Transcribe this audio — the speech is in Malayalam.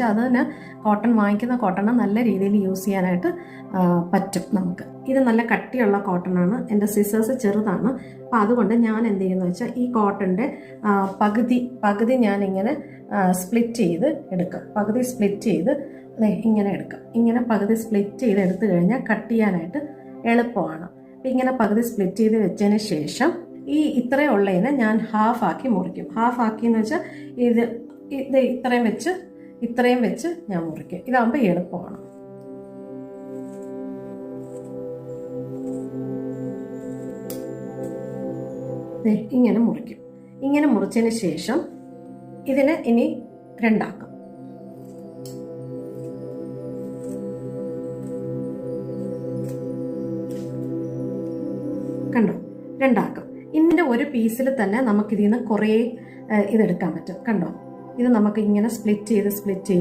വെച്ചാൽ അത് തന്നെ കോട്ടൺ വാങ്ങിക്കുന്ന കോട്ടൺ നല്ല രീതിയിൽ യൂസ് ചെയ്യാനായിട്ട് പറ്റും നമുക്ക്. ഇത് നല്ല കട്ടിയുള്ള കോട്ടൺ ആണ്. എന്റെ സിസേഴ്സ് ചെറുതാണ്. അപ്പം അതുകൊണ്ട് ഞാൻ എന്ത് ചെയ്യുന്നു വെച്ചാൽ ഈ കോട്ടന്റെ പകുതി പകുതി ഇങ്ങനെ സ്പ്ലിറ്റ് ചെയ്ത് എടുക്കും. പകുതി സ്പ്ലിറ്റ് ചെയ്ത് ഇങ്ങനെ എടുക്കും. ഇങ്ങനെ പകുതി സ്പ്ലിറ്റ് ചെയ്ത് എടുത്തു കഴിഞ്ഞാൽ കട്ട് ചെയ്യാനായിട്ട് എളുപ്പമാണ്. ഇങ്ങനെ പകുതി സ്പ്ലിറ്റ് ചെയ്ത് വെച്ചതിന് ശേഷം ഈ ഇത്രയുള്ളതിനെ ഞാൻ ഹാഫ് ആക്കി മുറിക്കും. ഹാഫ് ആക്കി എന്ന് വെച്ചാൽ ഇത് ഇത് ഇത്രയും വെച്ച് ഇത്രയും വെച്ച് ഞാൻ മുറിക്കും. ഇതാകുമ്പോൾ എളുപ്പമാണ്. ഇങ്ങനെ മുറിക്കും. ഇങ്ങനെ മുറിച്ചതിന് ശേഷം ഇതിനെ ഇനി രണ്ടാക്കും. കണ്ടോ? രണ്ടാക്കും. ഇതിന്റെ ഒരു പീസിൽ തന്നെ നമുക്കിതിൽ നിന്ന് കുറേ ഇതെടുക്കാൻ പറ്റും. കണ്ടോ? ഇത് നമുക്ക് ഇങ്ങനെ സ്പ്ലിറ്റ് ചെയ്ത് സ്പ്ലിറ്റ് ചെയ്ത്